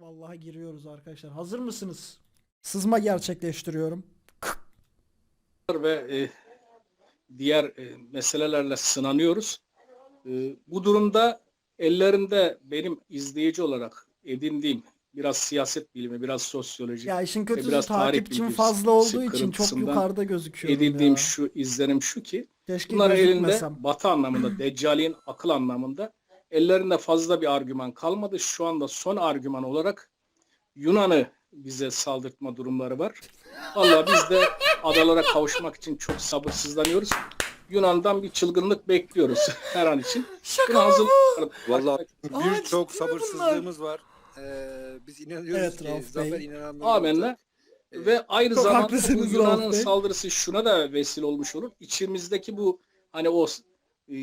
Vallahi giriyoruz arkadaşlar. Hazır mısınız? Sızma gerçekleştiriyorum. ve e, diğer e, meselelerle sınanıyoruz. E, bu durumda ellerinde benim izleyici olarak edindiğim biraz siyaset bilimi, biraz sosyoloji, Ya işin kötüsü biraz tarih takipçim bilgisi fazla olduğu için çok yukarıda gözüküyorum edindiğim ya. şu izlenim şu ki Keşke bunlar elinde batı anlamında, deccalin akıl anlamında ellerinde fazla bir argüman kalmadı. Şu anda son argüman olarak Yunan'ı bize saldırtma durumları var. Vallahi biz de adalara kavuşmak için çok sabırsızlanıyoruz. Yunan'dan bir çılgınlık bekliyoruz her an için. Şaka Buna mı hazır- Aa, birçok sabırsızlığımız var. Ee, biz inanıyoruz Evet, ki Rauf zafer inananlar Amenna. Ee, Ve aynı Çok zamanda bu Yunan'ın saldırısı şuna da vesile olmuş olur. İçimizdeki bu hani o e,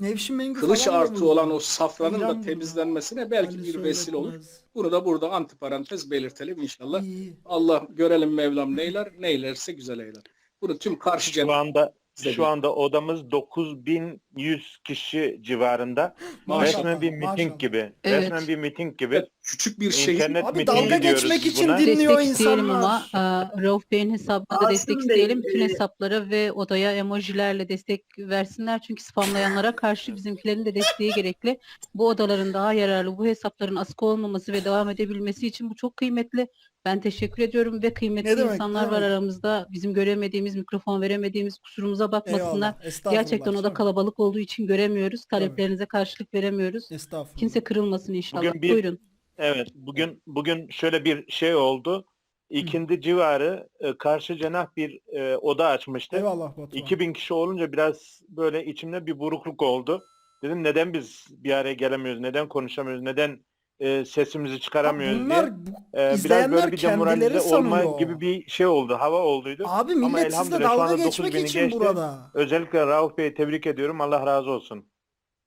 Nevşin Mengü kılıç falan artı mı? olan o safranın İran da temizlenmesine belki bir vesile olur. Bunu da burada antiparantez belirtelim inşallah. İyi. Allah görelim Mevlam neyler, neylerse güzel eyler. Bunu tüm karşı Şu cennet anda. Şu anda odamız 9100 kişi civarında. Maşallah, Resmen bir miting maşallah. gibi. Evet. Resmen bir miting gibi. Evet, küçük bir şehir. İnternet Abi dalga geçmek için buna. din- Dinliyor destek isteyelim ama insanlar. e, Rauf Bey'in hesabına da destek Bey, isteyelim. Bütün e, hesaplara ve odaya emojilerle destek versinler. Çünkü spamlayanlara karşı bizimkilerin de desteği gerekli. Bu odaların daha yararlı, bu hesapların asık olmaması ve devam edebilmesi için bu çok kıymetli. Ben teşekkür ediyorum ve kıymetli Ne demek, insanlar ne var demek. aramızda. Bizim göremediğimiz, mikrofon veremediğimiz kusurumuza bakmasınlar. Eyvallah. Gerçekten oda Tabii. kalabalık olduğu için göremiyoruz. Taleplerinize karşılık veremiyoruz. Estağfurullah. Kimse kırılmasın inşallah. Bugün bir- Buyurun. Evet, bugün bugün şöyle bir şey oldu. İkindi civarı e, karşı cenah bir e, oda açmıştı. Eyvallah Batuhan. 2000 kişi olunca biraz böyle içimde bir burukluk oldu. Dedim neden biz bir araya gelemiyoruz? Neden konuşamıyoruz? Neden e, sesimizi çıkaramıyoruz diye. Bunlar bu, E, biraz izleyenler böyle bir kendileri demoralize olma sanıyor. gibi bir şey oldu. Hava olduydu. Abi Ama millet sizle elhamdülillah şu dalga anda geçmek 9000'i için geçti. burada. Özellikle Rauf Bey'i tebrik ediyorum. Allah razı olsun.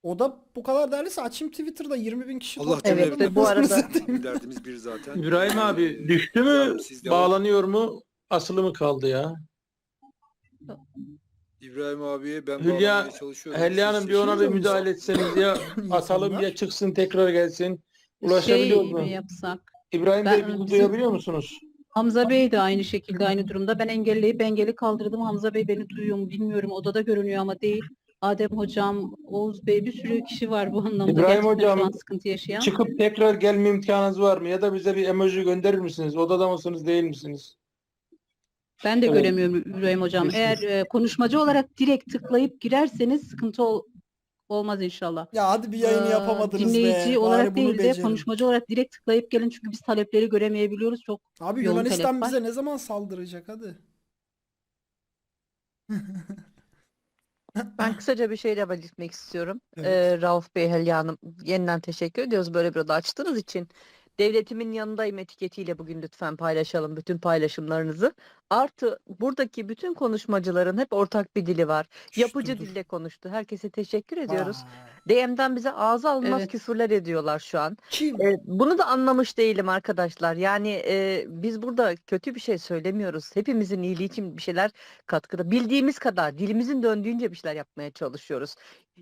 O da bu kadar değerliyse açayım Twitter'da 20 bin kişi Allah toplayalım Evet, bu arada- bizim derdimiz bir zaten. İbrahim abi düştü mü Yavrum, siz devam. bağlanıyor mu asılı mı kaldı ya? İbrahim abiye ben Hülya- bağlamaya çalışıyorum. Helya Hanım bir ona bir müdahale etseniz ya atalım İnsanlar. ya çıksın tekrar gelsin. Şey Ulaşabiliyor mu? mi yapsak? İbrahim Ben- Bey bizi bizim- duyabiliyor musunuz? Hamza Bey de aynı şekilde aynı durumda. Ben engelleyip engeli kaldırdım. Hamza Bey beni duyuyor mu bilmiyorum. Odada görünüyor ama değil. Adem Hocam, Oğuz Bey bir sürü kişi var bu anlamda. İbrahim gerçekten Hocam, sıkıntı yaşayan. Çıkıp tekrar gelme imkanınız var mı? Ya da bize bir emoji gönderir misiniz? Odada mısınız değil misiniz? Ben de Evet. göremiyorum İbrahim Hocam. Eğer e, konuşmacı olarak direkt tıklayıp girerseniz sıkıntı ol- olmaz inşallah. Ya hadi bir yayını Ee, yapamadınız Dinleyici be. olarak Bari bunu değil de becerin. konuşmacı olarak direkt tıklayıp gelin çünkü biz talepleri göremeyebiliyoruz. Çok Abi yoğun Yunanistan talep var. bize ne zaman saldıracak hadi. Ben kısaca bir şeyle belirtmek istiyorum. Evet. Ee, Rauf Bey, Helya Hanım yeniden teşekkür ediyoruz böyle bir oda açtığınız için. Devletimin yanındayım etiketiyle bugün lütfen paylaşalım bütün paylaşımlarınızı. Artı buradaki bütün konuşmacıların hep ortak bir dili var. Yapıcı dur, dur. dille konuştu. Herkese teşekkür ediyoruz. Vay. DM'den bize ağza alınmaz Evet. küfürler ediyorlar şu an. Kim? E, bunu da anlamış değilim arkadaşlar. Yani e, biz burada kötü bir şey söylemiyoruz. Hepimizin iyiliği için bir şeyler katkıda. Bildiğimiz kadar dilimizin döndüğünce bir şeyler yapmaya çalışıyoruz.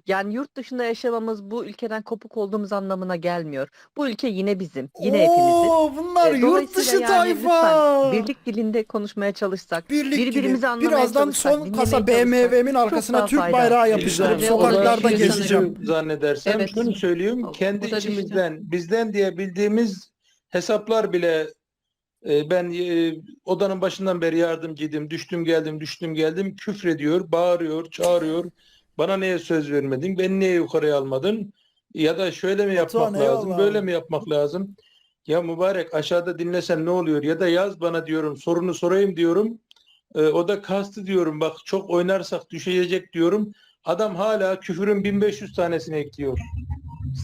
Yani yurt dışında yaşamamız bu ülkeden kopuk olduğumuz anlamına gelmiyor. Bu ülke yine bizim, yine hepimizin. Oo, bunlar E, yurt dolayısıyla dışı yani tayfa. lütfen birlik dilinde konuşmaya çalışsak. Birlik birbirimizi gibi. anlamaya Birazdan çalışsak, son dinlemeye kasa çalışsak BMW'min arkasına daha Türk faydalı. bayrağı yapıştırıp sokaklarda gezeceğim. zannedersem. Evet. Şunu söyleyeyim. O- kendi o da düştü. içimizden, bizden diye bildiğimiz hesaplar bile e, ben e, odanın başından beri yardımcıydım. Düştüm geldim, düştüm geldim. Küfrediyor, bağırıyor, çağırıyor. Bana niye söz vermedin? Beni niye yukarıya almadın? Ya da şöyle mi yapmak Batuhan, lazım? eyvallah Böyle mi yapmak lazım? Ya mübarek aşağıda dinlesen ne oluyor? Ya da yaz bana diyorum, sorunu sorayım diyorum. E, o da kastı diyorum. Bak çok oynarsak düşecek diyorum. Adam hala küfürün 1500 tanesini ekliyor.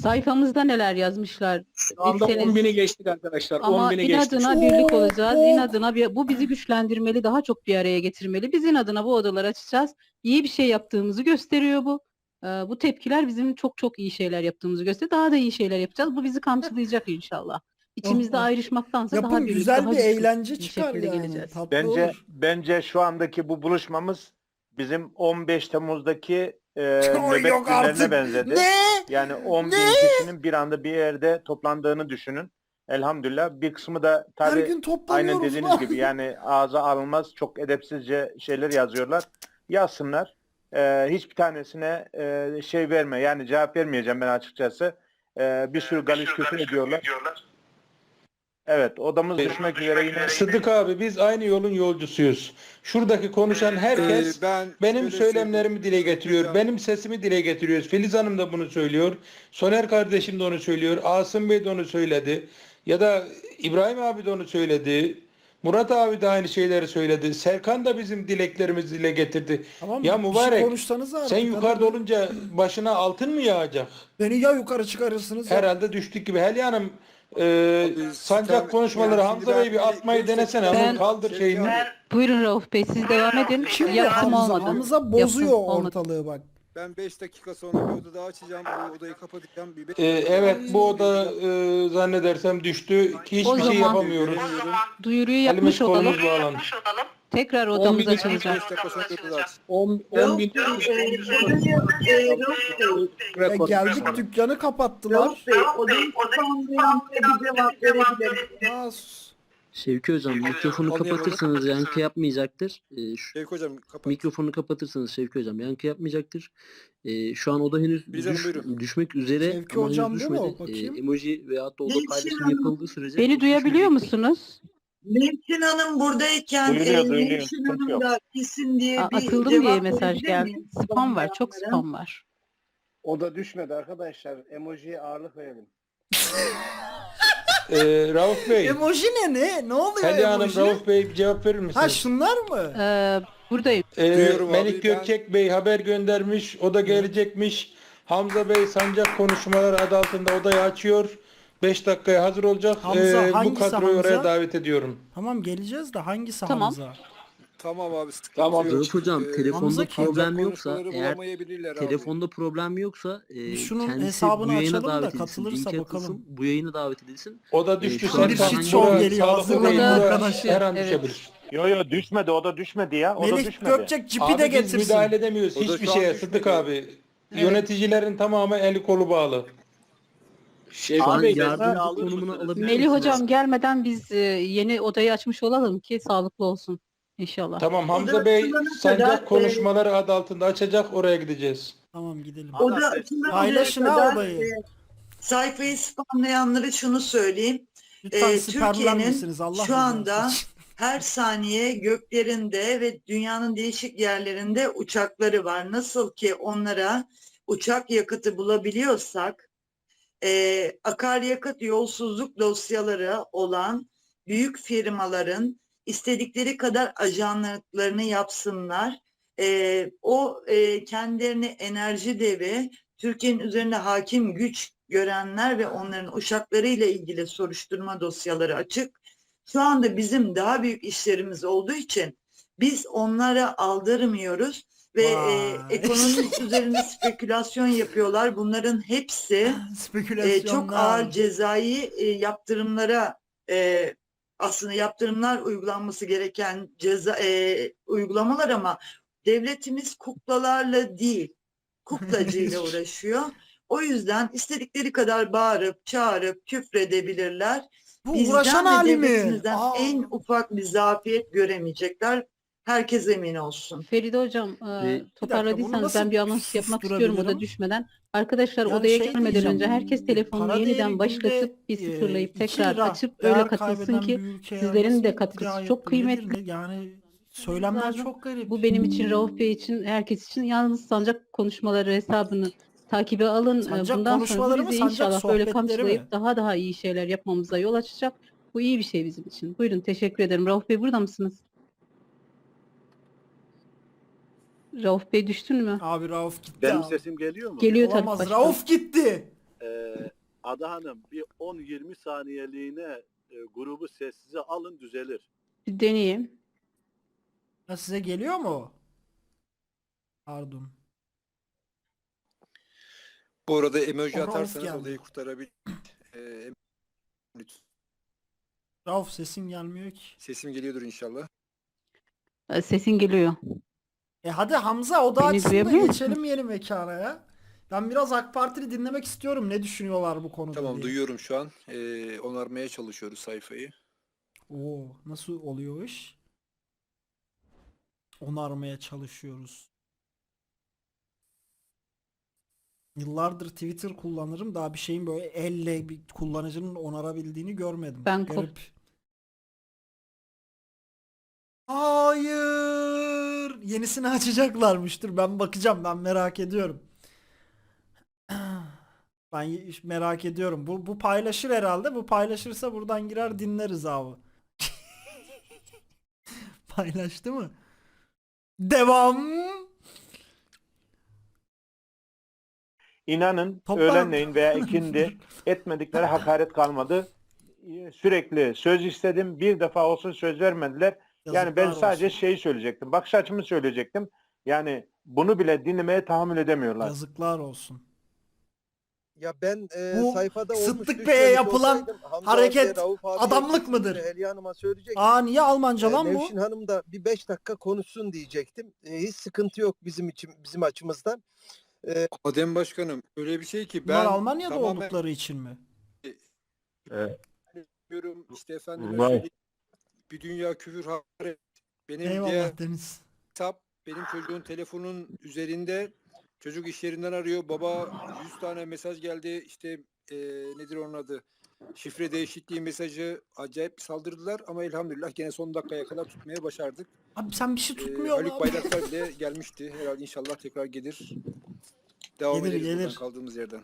sayfamızda neler yazmışlar. Şu anda Bilseniz. 10 bini geçtik arkadaşlar. 10 Ama bini geçtik. inadına birlik olacağız. İnadına bir, bu bizi güçlendirmeli, daha çok bir araya getirmeli. Biz inadına bu odaları açacağız. İyi bir şey yaptığımızı gösteriyor bu. Ee, bu tepkiler bizim çok çok iyi şeyler yaptığımızı gösteriyor. Daha da iyi şeyler yapacağız. Bu bizi kamçılayacak inşallah. İçimizde Oh, oh. ayrışmaktansa daha Yapın birlik, güzel daha bir eğlence bir çıkar şekilde yani. geleceğiz. Tatlı Bence olur. bence şu andaki bu buluşmamız bizim 15 Temmuz'daki e, nöbet günlerine benzedi. Ne? Yani 10 bin Ne? kişinin bir anda bir yerde toplandığını düşünün. Elhamdülillah. Bir kısmı da Her tabii gün toplanıyoruz aynen dediğiniz lan. gibi yani ağza alınmaz çok edepsizce şeyler yazıyorlar. Yazsınlar. Ee, hiçbir tanesine e, şey verme yani cevap vermeyeceğim ben açıkçası. Ee, bir sürü galis küfür ediyorlar. Evet odamız Ee, düşmek üzere yine Sıddık abi biz aynı yolun yolcusuyuz. Şuradaki konuşan herkes Ee, ben benim şöyle söylemlerimi dile getiriyor. söyleyeyim. Benim sesimi dile getiriyor. Filiz Hanım da bunu söylüyor. Soner kardeşim de onu söylüyor. Asım Bey de onu söyledi. Ya da İbrahim abi de onu söyledi. Murat abi de aynı şeyleri söyledi. Serkan da bizim dileklerimizi dile getirdi. Tamam Ya bir şey mübarek, konuşsanız artık. Sen yukarıda Adam- olunca başına altın mı yağacak? Beni ya yukarı çıkarırsınız ya. Herhalde düştük gibi. Helya Hanım e, Abi, sancak konuşmaları Hamza Bey bir atmayı denesene. Ben- Onu kaldır şeyini. Buyurun Rauf Bey siz devam edin. Şimdi Yaptım Hamza, olmadı. Hamza bozuyor Yaptım, olmadı. ortalığı bak. Ben 5 dakika sonra bir oda daha açacağım. Bu odayı kapatacağım. Bir beş Ee, dakika evet bu oda e, zannedersem düştü. Ki O hiçbir şey zaman- yapamıyoruz. Duyuruyu yapmış olalım. kolumuz bağlandı. Tekrar odamız açılacak. 5 dakika sonra bir oda aç. 10 Rauf 10 bin Ya geldik dükkanı kapattılar. Şevki hocam mikrofonu kapatırsanız yankı yapmayacaktır. Ee, şu, Şevki hocam kapat. mikrofonu kapatırsanız Şevki hocam yankı yapmayacaktır. Ee, şu an oda henüz düş- buyurun. düşmek üzere Şevki ama henüz hocam değil mi o? düşmedi. Ee, Bakayım. emoji veyahut da oda Hanım. yapıldığı sürece Beni duyabiliyor musunuz? Nevşin Hanım buradayken Duyuluyor, e, duyuluyor. Nevşin Sıkıntı Hanım yok. da kesin diye Aa, bir Atıldım cevap diye mesaj verebilir geldi. miyim? Spam var. Çok spam var. O da düşmedi arkadaşlar. Emojiye ağırlık verelim. Ee, Rauf Bey, Emoji ne ne? Ne oluyor Helya Hanım, emoji? Rauf Bey bir cevap verir Ha misiniz? şunlar mı? Ee, buradayım. Ee, Duyuyorum abi, Melik ben- Gökçek Bey haber göndermiş. O da gelecekmiş. Hamza Bey sancak konuşmaları adı altında odayı açıyor. 5 dakikaya hazır olacak. Hamza, Ee, bu hangisi kadroyu oraya Hamza? davet ediyorum. Tamam geleceğiz de hangisi Tamam. Hamza? Tamam abi sıkıntı Tamam. yok. Rauf hocam Ee, telefonda Hamza kim? problem yoksa konuşmaları eğer bulamayabilirler abi. telefonda problem yoksa e, Bir şunun kendisi hesabını bu yayına açalım da davet edilsin. katılırsa linke bakalım. atılsın, Bu yayına davet edilsin. O da düştü. Ee, şu Sen an bir shitstorm bura geliyor, hazırlanın arkadaşlar. Her an Evet. düşebilir. Yo yo düşmedi o da düşmedi ya. O da düşmedi. Gökçek cipi Abi de biz getirsin. müdahale edemiyoruz O da hiçbir şu an şeye düşmedi. Sıddık abi. Yöneticilerin tamamı eli kolu bağlı. Bey de yardımcı konumunu alabilir Melih misiniz? hocam gelmeden biz e, yeni odayı açmış olalım ki sağlıklı olsun. İnşallah. Tamam Hamza Oda Bey açılana sancak kadar, konuşmaları adı altında açacak oraya gideceğiz. Tamam gidelim. Oda açılana Paylaşın ha kadar, odayı. e, Sayfayı spamlayanlara şunu söyleyeyim. Lütfen e, siperlenmesiniz Allah şu rızası anda için. her saniye göklerinde ve dünyanın değişik yerlerinde uçakları var. Nasıl ki onlara uçak yakıtı bulabiliyorsak e, akaryakıt yolsuzluk dosyaları olan büyük firmaların istedikleri kadar ajanlıklarını yapsınlar. E, o e, kendilerini enerji devi, Türkiye'nin üzerinde hakim güç görenler ve onların uçaklarıyla ilgili soruşturma dosyaları açık. Şu anda bizim daha büyük işlerimiz olduğu için biz onlara aldırmıyoruz ve e, ekonomik üzerinde spekülasyon yapıyorlar. Bunların hepsi e, çok ağır cezai e, yaptırımlara e, aslında yaptırımlar uygulanması gereken ceza e, uygulamalar ama devletimiz kuklalarla değil kuklacıyla uğraşıyor. O yüzden istedikleri kadar bağırıp çağırıp küfredebilirler. Bu Bizden uğraşan hali mi? Aa. en ufak bir zafiyet göremeyecekler. Herkes emin olsun. Feride hocam e, toparladıysanız nasıl ben bir anons yapmak istiyorum oda düşmeden. Arkadaşlar Yani odaya şey gelmeden diyeceğim, önce herkes telefonunu para yeniden değeri başlatıp bir e, sıfırlayıp iki tekrar lira açıp değer öyle katılsın kaybeden ki bir ülkeye sizlerin de katkısı çok kıymetli. edilir? Yani söylemler Lazım. çok garip. Bu benim için Rauf Bey için herkes için yalnız sancak konuşmaları hesabını takibe alın. E, Sancak Bundan sonra konuşmaları bu mı, bizi sancak inşallah böyle sohbetleri kamçılayıp mi? daha daha iyi şeyler yapmamıza yol açacak. Bu iyi bir şey bizim için. Buyurun teşekkür ederim. Rauf Bey burada mısınız? Rauf Bey düştün mü? Abi Rauf gitti Benim abi. sesim geliyor mu? Geliyor tabii Olamaz. başkanım. Rauf gitti. Ee, Ada Hanım bir 10-20 saniyeliğine e, grubu sessize alın düzelir. Bir deneyeyim. Ha, size geliyor mu? Pardon. Bu arada emoji Rauf atarsanız geldi. odayı kurtarabilir. Ee, lütfen. Rauf sesin gelmiyor ki. Sesim geliyordur inşallah. E, Sesin geliyor. E hadi Hamza o da Beni açsın da duyabiliyor musun? geçelim yeni mekana ya. Ben biraz AK Partili dinlemek istiyorum. Ne düşünüyorlar bu konuda Tamam diye. duyuyorum şu an. Ee, onarmaya çalışıyoruz sayfayı. Oo, nasıl oluyor o iş? Onarmaya çalışıyoruz. Yıllardır Twitter kullanırım. Daha bir şeyin böyle elle bir kullanıcının onarabildiğini görmedim. Ben kop- Garip. Hayır. Yenisini açacaklarmıştır. Ben bakacağım. Ben merak ediyorum. Ben merak ediyorum. Bu bu paylaşır herhalde. Bu paylaşırsa buradan girer dinleriz abi. Paylaştı mı? Devam. İnanın Toplam- öğlenleyin veya ikindi etmedikleri hakaret kalmadı. Sürekli söz istedim. Bir defa olsun söz vermediler. Yani ben Yazıklar sadece olsun. şeyi söyleyecektim. Bakış açımı söyleyecektim. Yani bunu bile dinlemeye tahammül edemiyorlar. Yazıklar olsun. Ya ben e, Bu sayfada Sıddık Bey'e yapılan hareket adamlık mıdır? Hülya Hanım'a söyleyecektim. Aa niye Almanca E, lan bu? Nevşin Hanım da bir beş dakika konuşsun diyecektim. E, hiç sıkıntı yok bizim için bizim açımızdan. E, Adem Başkanım öyle bir şey ki Bunlar ben Almanya'da tamamen oldukları için mi? diyorum işte efendim. Bir dünya küfür hakaret. Benim Eyvallah Deniz. hesap benim çocuğun telefonun üzerinde çocuk iş yerinden arıyor. Baba 100 tane mesaj geldi. İşte e, nedir onun adı? Şifre değişikliği mesajı acayip saldırdılar ama elhamdülillah gene son dakikaya kadar tutmaya başardık. Abi sen bir şey Ee, tutmuyor Haluk mu? Bayraktar bile gelmişti. Herhalde inşallah tekrar gelir. Devam Gelir, ederiz buradan gelir. kaldığımız yerden.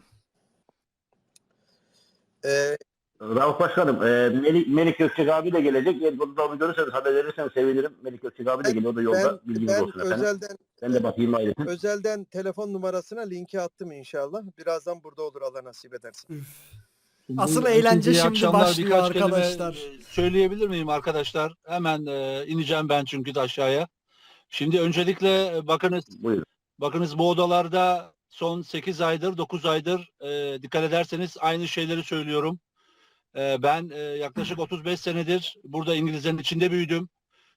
e, Rauf Başkanım, e, Melik, Melik Gökçek abi de gelecek. Eğer bunu da görürseniz haber verirseniz sevinirim. Melik Gökçek abi de geliyor. O da yolda. ben, Bilginiz ben olsun efendim. özelden Ben de bakayım ayrıca. özelden telefon numarasına linki attım inşallah. Birazdan burada olur Allah nasip ederse. Asıl eğlence şimdi başlıyor arkadaşlar. e, söyleyebilir miyim arkadaşlar? Hemen e, ineceğim ben çünkü de aşağıya. Şimdi öncelikle e, bakınız Buyurun. bakınız bu odalarda son 8 aydır 9 aydır e, dikkat ederseniz aynı şeyleri söylüyorum. E, ben e, yaklaşık 35 senedir burada İngilizlerin içinde büyüdüm.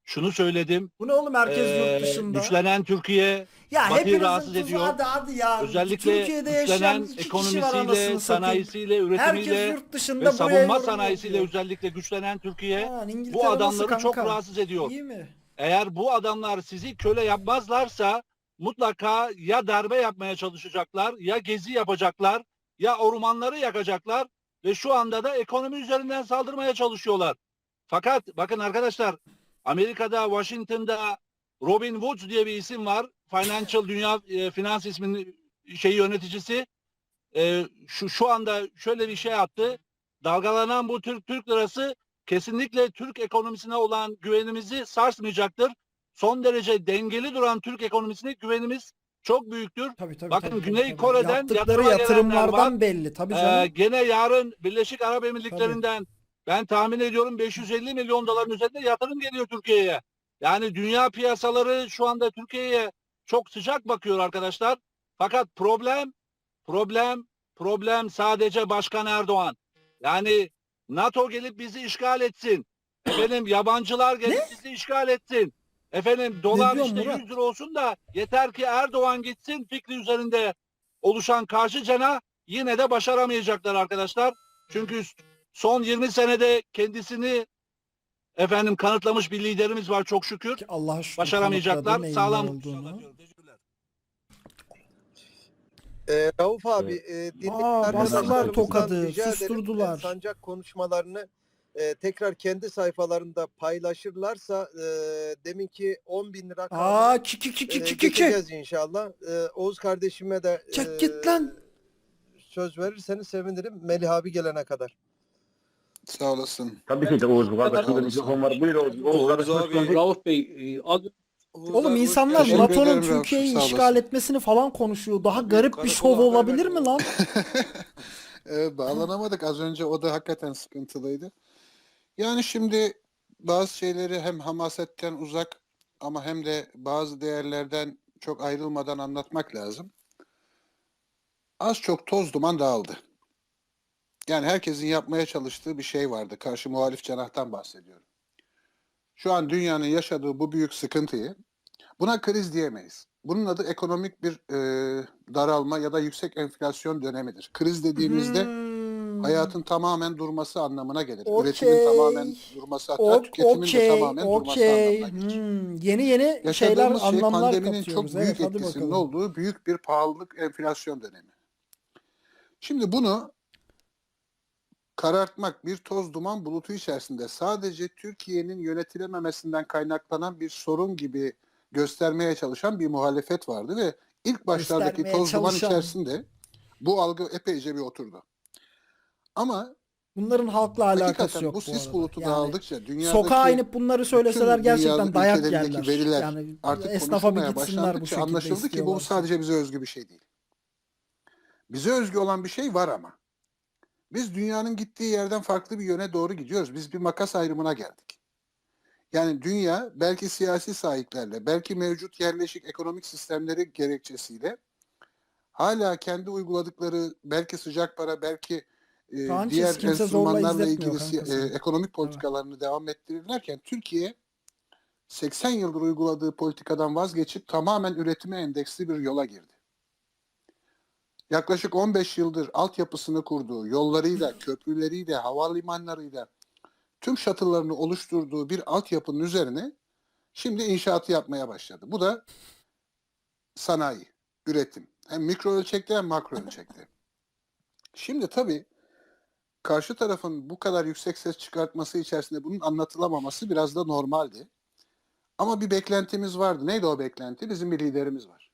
Şunu söyledim. Bu ne oğlum herkes e, yurt dışında. güçlenen Türkiye ya Batı'yı rahatsız ediyor. hadi hadi ya. özellikle Türkiye'de yaşayan güçlenen iki ekonomisiyle, sanayisiyle, üretimiyle yurt ve dışında buraya savunma sanayisiyle yapıyor. özellikle güçlenen Türkiye İngiltere bu adamları çok rahatsız ediyor. İyi mi? Eğer bu adamlar sizi köle yapmazlarsa mutlaka ya darbe yapmaya çalışacaklar, ya gezi yapacaklar, ya ormanları yakacaklar ve şu anda da ekonomi üzerinden saldırmaya çalışıyorlar. Fakat bakın arkadaşlar Amerika'da, Washington'da Robin Woods diye bir isim var. Financial Dünya e, Finans isminin şey yöneticisi. E, şu şu anda şöyle bir şey attı. Dalgalanan bu Türk Türk lirası kesinlikle Türk ekonomisine olan güvenimizi sarsmayacaktır. Son derece dengeli duran Türk ekonomisine güvenimiz çok büyüktür. Tabii tabii. Bakın tabii, Güney tabii. Kore'den Yaptıkları yatırıma gelenler yatırımlardan var. belli. Tabii Ee, canım. gene yarın Birleşik Arap Emirlikleri'nden ben tahmin ediyorum 550 milyon doların üzerinde yatırım geliyor Türkiye'ye. Yani dünya piyasaları şu anda Türkiye'ye çok sıcak bakıyor arkadaşlar. Fakat problem, problem, problem sadece Başkan Erdoğan. Yani NATO gelip bizi işgal etsin. Efendim yabancılar gelip bizi işgal etsin. Efendim dolar diyorsun işte Murat? 100 lira olsun da yeter ki Erdoğan gitsin fikri üzerinde oluşan karşı cana yine de başaramayacaklar arkadaşlar. Çünkü son 20 senede kendisini efendim kanıtlamış bir liderimiz var çok şükür. Ki Allah'a şükür Başaramayacaklar. Sağlam olduğunu. E, Rauf abi e, dinleyen Aa, bastılar tokadı, ederim, susturdular. e, sancak konuşmalarını e, tekrar kendi sayfalarında paylaşırlarsa e, deminki 10 bin lira kaldı. Aa ki ki ki e, ki ki ki. geçeceğiz inşallah. E, Oğuz kardeşime de Çek e, git lan. söz verirseniz sevinirim Melih abi gelene kadar. Sağ olasın. Tabii ki de Oğuz kardeşim olasın. mikrofon var. Buyur Oğuz. Oğuz Oğuz kardeşim abi, geldin. Rauf Bey e, az Oğlum insanlar Teşekkür NATO'nun ederim Rauf, Türkiye'yi sağ işgal etmesini falan konuşuyor. Daha garip bir şov olabilir mi lan? Bağlanamadık az önce o da hakikaten sıkıntılıydı. Yani şimdi bazı şeyleri hem hamasetten uzak ama hem de bazı değerlerden çok ayrılmadan anlatmak lazım. Az çok toz duman dağıldı. Yani herkesin yapmaya çalıştığı bir şey vardı. Karşı muhalif cenahtan bahsediyorum. Şu an dünyanın yaşadığı bu büyük sıkıntıyı Buna kriz diyemeyiz. Bunun adı ekonomik bir e, daralma ya da yüksek enflasyon dönemidir. Kriz dediğimizde Hmm. Hayatın tamamen durması anlamına gelir. Okey. Üretimin tamamen durması hatta O- tüketimin de Okey, tamamen durması okey. anlamına gelir. Hmm, Yeni yeni şeyler, Yaşadığımız şey anlamlar pandeminin çok büyük Evet, etkisinin olduğu büyük bir pahalılık enflasyon dönemi. Şimdi bunu karartmak bir toz duman bulutu içerisinde sadece Türkiye'nin yönetilememesinden kaynaklanan bir sorun gibi göstermeye çalışan bir muhalefet vardı ve ilk başlardaki toz duman içerisinde bu algı epeyce bir oturdu. Ama Bunların halkla alakası hakikaten yok bu bu sis arada. bulutu Yani dağıldıkça dünyadaki Sokağa inip bunları söyleseler gerçekten dayak yerler. veriler yani artık esnafa bir gitsinler bu şekilde anlaşıldı ki bu sadece bize özgü bir şey değil. Bize özgü olan bir şey var ama. Biz dünyanın gittiği yerden farklı bir yöne doğru gidiyoruz. Biz bir makas ayrımına geldik. Yani dünya belki siyasi sahiplerle, belki mevcut yerleşik ekonomik sistemleri gerekçesiyle hala kendi uyguladıkları belki sıcak para, belki e, Sanchez diğer kimse zorla enstrümanlarla ilgili kanka si- e, ekonomik politikalarını devam ettirirlerken Türkiye 80 yıldır uyguladığı politikadan vazgeçip tamamen üretime endeksli bir yola girdi. Yaklaşık 15 yıldır altyapısını kurduğu, yollarıyla, köprüleriyle, havalimanlarıyla tüm şatılarını oluşturduğu bir altyapının üzerine şimdi inşaatı yapmaya başladı. Bu da sanayi, üretim. Hem mikro ölçekte hem makro ölçekte. Şimdi tabii karşı tarafın bu kadar yüksek ses çıkartması içerisinde bunun anlatılamaması biraz da normaldi. Ama bir beklentimiz vardı. Neydi o beklenti? Bizim bir liderimiz var.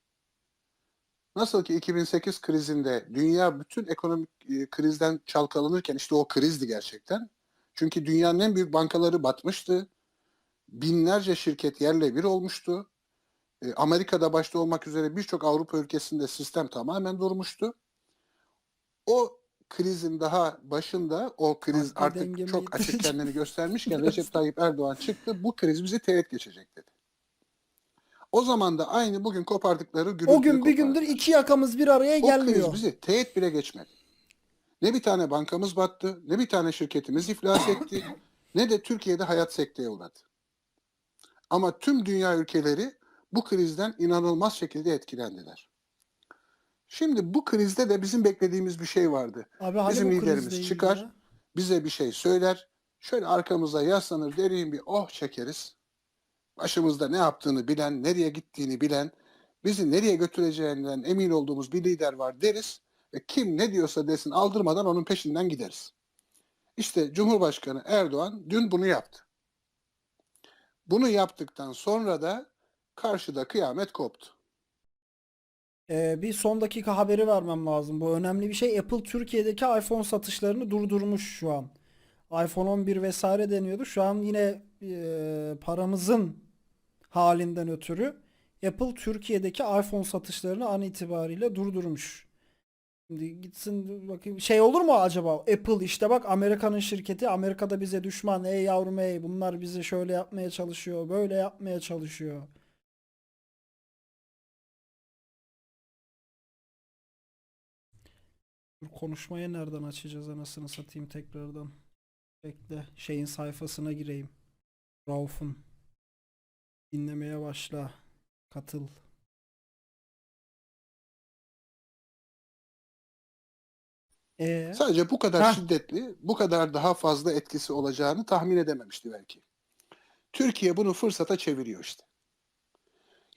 Nasıl ki 2008 krizinde dünya bütün ekonomik e, krizden çalkalanırken işte o krizdi gerçekten. Çünkü dünyanın en büyük bankaları batmıştı. Binlerce şirket yerle bir olmuştu. E, Amerika'da başta olmak üzere birçok Avrupa ülkesinde sistem tamamen durmuştu. O krizin daha başında o kriz Aklı artık çok açık kendini göstermişken Recep Tayyip Erdoğan çıktı. Bu kriz bizi teğet geçecek dedi. O zaman da aynı bugün kopardıkları gürültüyü O gün bir gündür iki yakamız bir araya O kriz gelmiyor. bizi teğet bile geçmedi. Ne bir tane bankamız battı, ne bir tane şirketimiz iflas etti, ne de Türkiye'de hayat sekteye uğradı. Ama tüm dünya ülkeleri bu krizden inanılmaz şekilde etkilendiler. Şimdi bu krizde de bizim beklediğimiz bir şey vardı. Abi hani Bizim liderimiz çıkar, ya? bize bir şey söyler, şöyle arkamıza yaslanır, derin bir oh çekeriz. Başımızda ne yaptığını bilen, nereye gittiğini bilen, bizi nereye götüreceğinden emin olduğumuz bir lider var deriz ve kim ne diyorsa desin aldırmadan onun peşinden gideriz. İşte Cumhurbaşkanı Erdoğan dün bunu yaptı. Bunu yaptıktan sonra da karşıda kıyamet koptu. Ee, bir son dakika haberi vermem lazım. Bu önemli bir şey. Apple Türkiye'deki iPhone satışlarını durdurmuş şu an. iPhone 11 vesaire deniyordu. Şu an yine e, paramızın halinden ötürü Apple Türkiye'deki iPhone satışlarını an itibariyle durdurmuş. Şimdi gitsin bakayım şey olur mu acaba? Apple işte bak Amerika'nın şirketi Amerika'da bize düşman. Ey yavrum ey bunlar bizi şöyle yapmaya çalışıyor, böyle yapmaya çalışıyor. Dur konuşmayı nereden açacağız anasını satayım tekrardan. Bekle şeyin sayfasına gireyim. Rauf'un. Dinlemeye başla. Katıl. Ee, Sadece bu kadar Heh. şiddetli, bu kadar daha fazla etkisi olacağını tahmin edememişti belki. Türkiye bunu fırsata çeviriyor işte.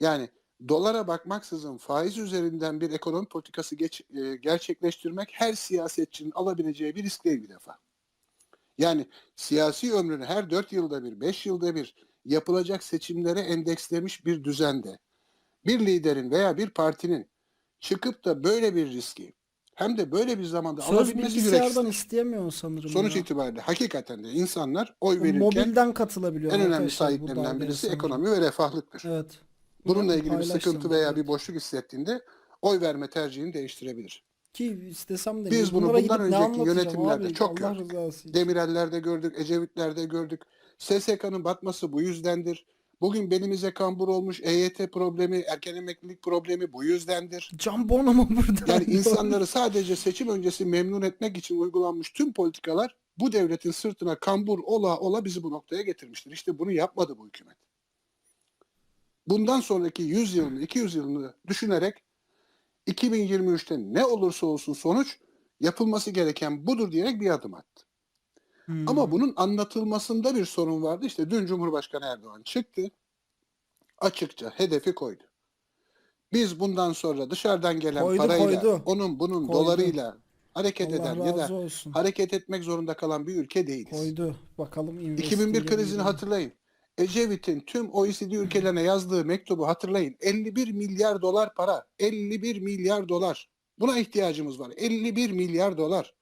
Yani dolara bakmaksızın faiz üzerinden bir ekonomi politikası geç, e, gerçekleştirmek her siyasetçinin alabileceği bir risk değil bir defa. Yani siyasi ömrünü her 4 yılda bir, 5 yılda bir yapılacak seçimlere endekslemiş bir düzende bir liderin veya bir partinin çıkıp da böyle bir riski hem de böyle bir zamanda söz alabilmesi bilgisayardan yüreksiz. isteyemiyorsun sanırım Sonuç ya. itibariyle hakikaten de insanlar oy verirken Mobilden katılabiliyor en önemli sahiplerinden birisi sanırım. ekonomi ve refahlıktır. Evet. Bununla ilgili bir sıkıntı veya bir boşluk hissettiğinde oy verme tercihini değiştirebilir. Ki istesem de Biz bunu bundan gidip önceki yönetimlerde abi? çok Allah gördük. Demirel'lerde gördük, Ecevit'lerde gördük. SSK'nın batması bu yüzdendir. Bugün belimize kambur olmuş EYT problemi, erken emeklilik problemi bu yüzdendir. Can Bono mu burada? Yani insanları sadece seçim öncesi memnun etmek için uygulanmış tüm politikalar bu devletin sırtına kambur ola ola bizi bu noktaya getirmiştir. İşte bunu yapmadı bu hükümet. Bundan sonraki 100 yılını, 200 yılını düşünerek 2023'te ne olursa olsun sonuç yapılması gereken budur diyerek bir adım attı. Hmm. Ama bunun anlatılmasında bir sorun vardı. İşte dün Cumhurbaşkanı Erdoğan çıktı. Açıkça hedefi koydu. Biz bundan sonra dışarıdan gelen Koydu, parayla, koydu. onun bunun Koydu. dolarıyla hareket Allah eden ya da olsun. hareket etmek zorunda kalan bir ülke değiliz. Koydu. Bakalım 2001 investiyle krizini hatırlayın. Ecevit'in tüm OECD ülkelerine yazdığı mektubu hatırlayın. 51 milyar dolar para. 51 milyar dolar. Buna ihtiyacımız var. 51 milyar dolar.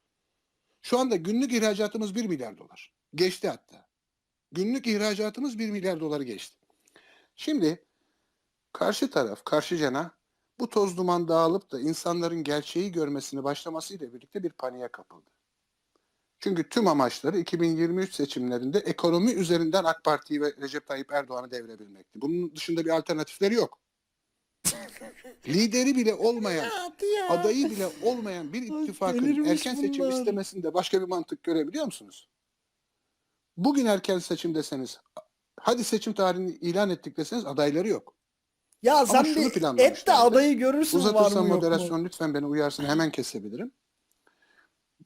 Şu anda günlük ihracatımız 1 milyar dolar. Geçti hatta. Günlük ihracatımız 1 milyar doları geçti. Şimdi karşı taraf, karşı cana bu toz duman dağılıp da insanların gerçeği görmesini başlamasıyla birlikte bir paniğe kapıldı. Çünkü tüm amaçları 2023 seçimlerinde ekonomi üzerinden AK Parti'yi ve Recep Tayyip Erdoğan'ı devirebilmekti. Bunun dışında bir alternatifleri yok. Lideri bile olmayan, adayı bile olmayan bir ittifakın erken seçim bunlar. istemesinde başka bir mantık görebiliyor musunuz? Bugün erken seçim deseniz, hadi seçim tarihini ilan ettik deseniz adayları yok. Ya sen şunu bir et de adayı görürsün var Uzatırsam mı yok mu? moderasyon lütfen beni uyarsın hemen kesebilirim.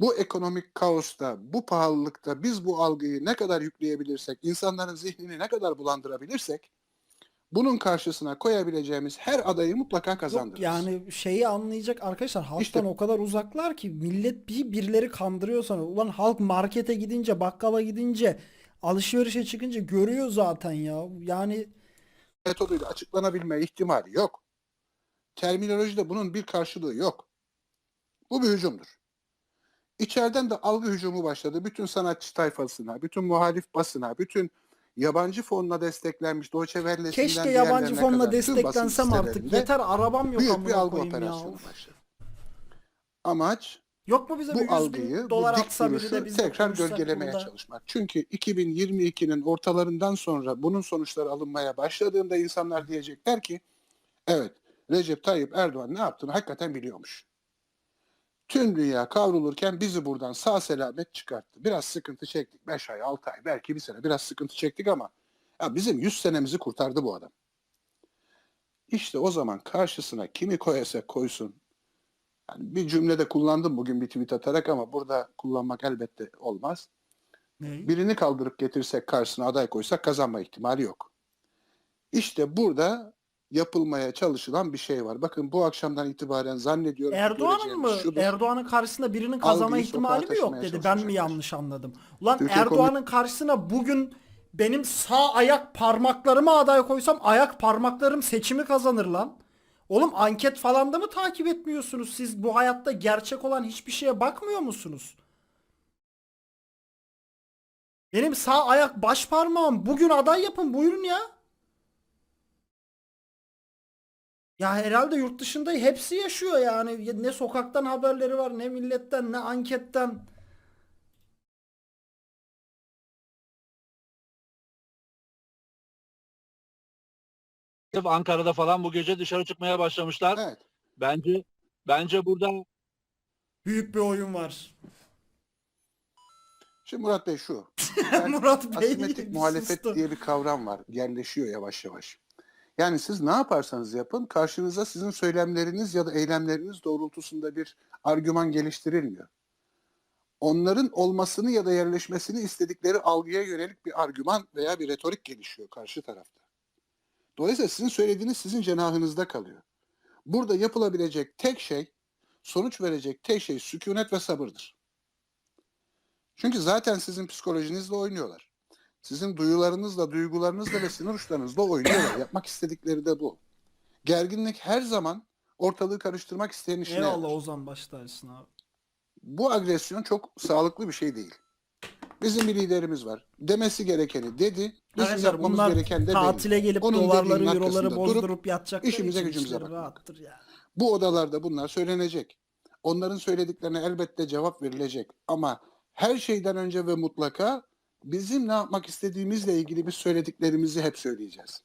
Bu ekonomik kaosta, bu pahalılıkta biz bu algıyı ne kadar yükleyebilirsek, insanların zihnini ne kadar bulandırabilirsek bunun karşısına koyabileceğimiz her adayı mutlaka Yok kazandırırız. yani şeyi anlayacak arkadaşlar halktan İşte- o kadar uzaklar ki millet bir birileri kandırıyor sana. Ulan halk markete gidince bakkala gidince alışverişe çıkınca görüyor zaten ya. Yani metoduyla açıklanabilme ihtimali yok. Terminolojide bunun bir karşılığı yok. Bu bir hücumdur. İçeriden de algı hücumu başladı. Bütün sanatçı tayfasına, bütün muhalif basına, bütün yabancı fonla desteklenmiş Deutsche Welle'sinden keşke yabancı fonla kadar desteklensem artık. Yeter arabam yok büyük bir algı ya. operasyonu başladı. Amaç Yok mu bize bu 100 bin algıyı, bu dolar dik atsa biri duruşu biz tekrar gölgelemeye burada? çalışmak. Çünkü 2022'nin ortalarından sonra bunun sonuçları alınmaya başladığında insanlar diyecekler ki evet Recep Tayyip Erdoğan ne yaptığını hakikaten biliyormuş. Tüm dünya kavrulurken bizi buradan sağ selamet çıkarttı. Biraz sıkıntı çektik. 5 ay, 6 ay, belki bir sene biraz sıkıntı çektik ama ya bizim 100 senemizi kurtardı bu adam. İşte o zaman karşısına kimi koyarsa koysun yani bir cümlede kullandım bugün bir tweet atarak ama burada kullanmak elbette olmaz. Ne? Birini kaldırıp getirsek karşısına aday koysak kazanma ihtimali yok. İşte burada yapılmaya çalışılan bir şey var. Bakın bu akşamdan itibaren zannediyorum Erdoğan'ın mı? şudur. Erdoğan'ın karşısında birinin kazanma ihtimali mi yok dedi. Ben mi yanlış anladım? Ulan Erdoğan'ın karşısına bugün benim sağ ayak parmaklarımı aday koysam ayak parmaklarım seçimi kazanır lan. Oğlum anket falan da mı takip etmiyorsunuz? Siz bu hayatta gerçek olan hiçbir şeye bakmıyor musunuz? Benim sağ ayak baş parmağım bugün aday yapın buyurun ya. Ya herhalde yurt dışında hepsi yaşıyor yani. Ne sokaktan haberleri var, ne milletten, ne anketten. Ankara'da falan bu gece dışarı çıkmaya başlamışlar. Evet. Bence bence burada Büyük bir oyun var. Şimdi Murat Bey şu. Murat Bey Asimetrik muhalefet sustu. diye bir kavram var. Yerleşiyor yavaş yavaş. Yani siz ne yaparsanız yapın karşınıza sizin söylemleriniz ya da eylemleriniz doğrultusunda bir argüman geliştirilmiyor. Onların olmasını ya da yerleşmesini istedikleri algıya yönelik bir argüman veya bir retorik gelişiyor karşı tarafta. Dolayısıyla sizin söylediğiniz sizin cenahınızda kalıyor. Burada yapılabilecek tek şey, sonuç verecek tek şey sükunet ve sabırdır. Çünkü zaten sizin psikolojinizle oynuyorlar. Sizin duyularınızla, duygularınızla ve sinir uçlarınızla oynuyorlar. Yapmak istedikleri de bu. Gerginlik her zaman ortalığı karıştırmak isteyen işine Eyvallah yarar. Ozan baştaysın abi. Bu agresyon çok sağlıklı bir şey değil. Bizim bir liderimiz var. Demesi gerekeni dedi. Bizim Arkadaşlar yapmamız bunlar gereken de belli. tatile gelip Onun dolarları, dediğinin euroları arkasında durup bozdurup yatacaklar işimize için gücümüze işleri bakmak. rahattır yani. Bu odalarda bunlar söylenecek. Onların söylediklerine elbette cevap verilecek. Ama her şeyden önce ve mutlaka bizim ne yapmak istediğimizle ilgili biz söylediklerimizi hep söyleyeceğiz.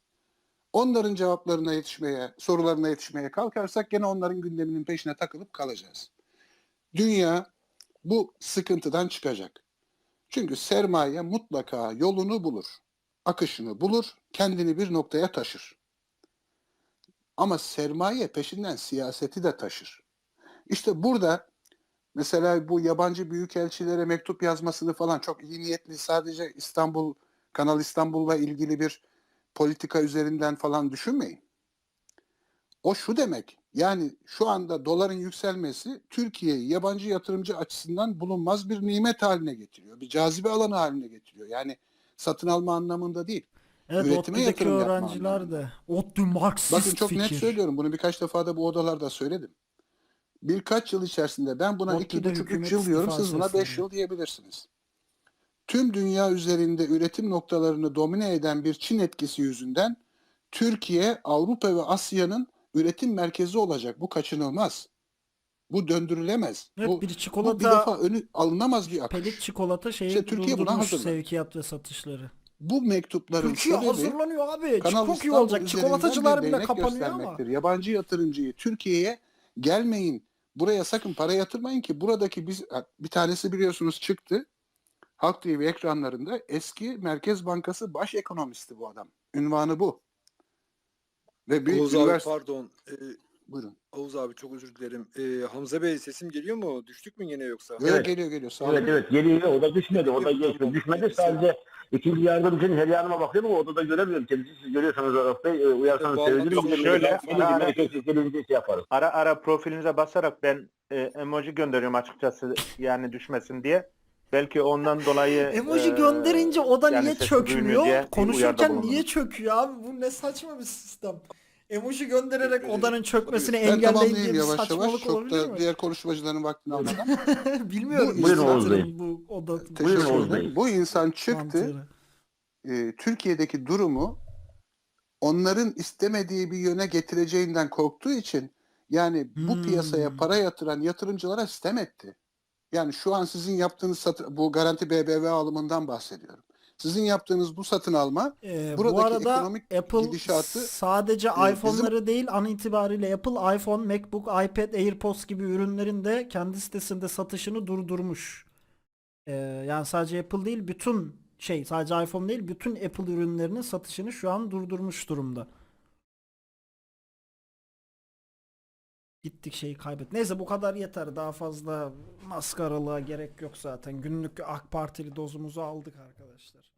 Onların cevaplarına yetişmeye, sorularına yetişmeye kalkarsak gene onların gündeminin peşine takılıp kalacağız. Dünya bu sıkıntıdan çıkacak. Çünkü sermaye mutlaka yolunu bulur, akışını bulur, kendini bir noktaya taşır. Ama sermaye peşinden siyaseti de taşır. İşte burada mesela bu yabancı büyükelçilere mektup yazmasını falan çok iyi niyetli sadece İstanbul Kanal İstanbul'la ilgili bir politika üzerinden falan düşünmeyin. O şu demek. Yani şu anda doların yükselmesi Türkiye'yi yabancı yatırımcı açısından bulunmaz bir nimet haline getiriyor. Bir cazibe alanı haline getiriyor. Yani satın alma anlamında değil. Evet Üretime yatırım öğrenciler de. ODTÜ Marksist Bakın çok fikir. net söylüyorum. Bunu birkaç defa da bu odalarda söyledim. Birkaç yıl içerisinde ben buna iki ODTÜ'de buçuk üç yıl diyorum. Siz buna beş yıl diyebilirsiniz. Tüm dünya üzerinde üretim noktalarını domine eden bir Çin etkisi yüzünden Türkiye, Avrupa ve Asya'nın üretim merkezi olacak. Bu kaçınılmaz. Bu döndürülemez. Evet bu, bir bu bir çikolata defa önü alınamaz bir akış. pelit çikolata şeyi İşte Türkiye buna hazırlandı. sevkiyat ve satışları. Bu mektupların Türkiye sebebi hazırlanıyor abi. Kanal Çok iyi olacak. Çikolatacılar bile kapanıyor ama. Yabancı yatırımcıyı Türkiye'ye gelmeyin. Buraya sakın para yatırmayın ki buradaki biz bir tanesi biliyorsunuz çıktı. Halk TV ekranlarında eski Merkez Bankası baş ekonomisti bu adam. Ünvanı bu. Ve büyük Oğuz üniversite... pardon. Ee, Buyurun. Oğuz abi çok özür dilerim. Ee, Hamza Bey sesim geliyor mu? Düştük mü yine yoksa? Yok, Evet. geliyor geliyor. Sağ olun. Evet evet geliyor. O da düşmedi. O da geçmedi. Düşmedi sadece ikinci yardımcının Hülya Hanım'a bakıyorum ama odada göremiyorum. Kendisi siz görüyorsanız Araf Bey e, uyarsanız sevinirim. şöyle, ara- gelince şey yaparız. Ara ara profilinize basarak ben e, emoji gönderiyorum açıkçası yani düşmesin diye. Belki ondan dolayı Emoji e, gönderince o da yani niye sesi duymuyor çökmüyor? diye bir uyarıda Konuşurken bulundum. niye çöküyor abi? Bu ne saçma bir sistem. Emoji göndererek odanın çökmesini Ben engelleyin diye tamamlayayım bir yavaş yavaş. saçmalık Çok olabilir da mi? diğer konuşmacıların vaktini almadan. Bilmiyorum. Bu- Buyurun Oğuz mantığını, Bey. Bu oda Teşekkür Buyurun Oğuz ederim. Bey. Bu insan çıktı. mantığını. e, Türkiye'deki durumu onların istemediği bir yöne getireceğinden korktuğu için yani bu Hmm. piyasaya para yatıran yatırımcılara sistem etti. Yani şu an sizin yaptığınız satı- bu garanti BBV alımından bahsediyorum. Sizin yaptığınız bu satın alma Ee, bu Buradaki arada ekonomik Apple gidişatı, sadece e, bizim- iPhone'ları değil an itibariyle Apple iPhone, MacBook, iPad, AirPods gibi ürünlerin de kendi sitesinde satışını durdurmuş. Ee, yani sadece Apple değil bütün şey sadece iPhone değil bütün Apple ürünlerinin satışını şu an durdurmuş durumda. Gittik şeyi kaybet. Neyse bu kadar yeter. Daha fazla maskaralığa gerek yok zaten. Günlük AK Partili dozumuzu aldık arkadaşlar.